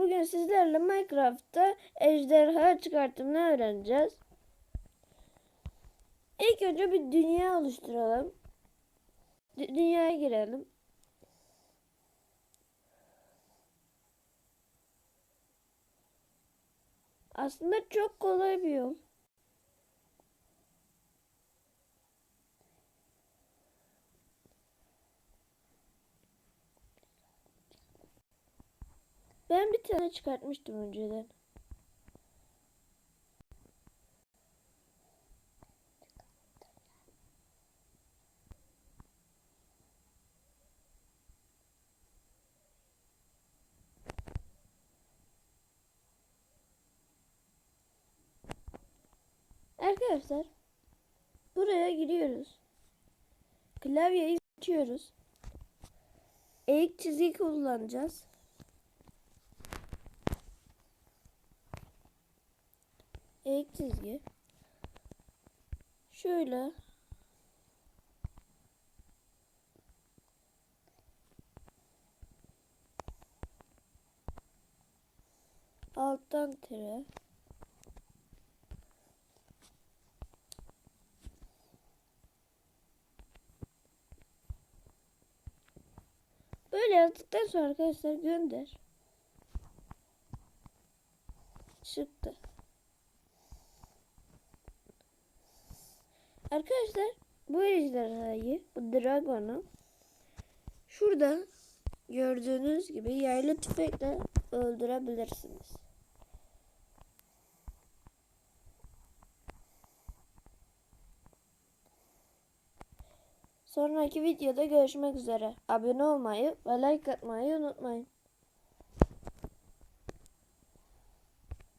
bugün sizlerle Minecraft'ta ejderha çıkartımını öğreneceğiz. İlk önce bir dünya oluşturalım. Dü- dünyaya girelim. Aslında çok kolay bir yol. Ben bir tane çıkartmıştım önceden. Arkadaşlar buraya giriyoruz. Klavyeyi açıyoruz. Eğik çizgi kullanacağız. Eğik çizgi. Şöyle. Alttan tire. Böyle yazdıktan sonra arkadaşlar gönder. Çıktı. Arkadaşlar bu ejderhayı, bu dragonu şurada gördüğünüz gibi yaylı tüfekle öldürebilirsiniz. Sonraki videoda görüşmek üzere. Abone olmayı ve like atmayı unutmayın.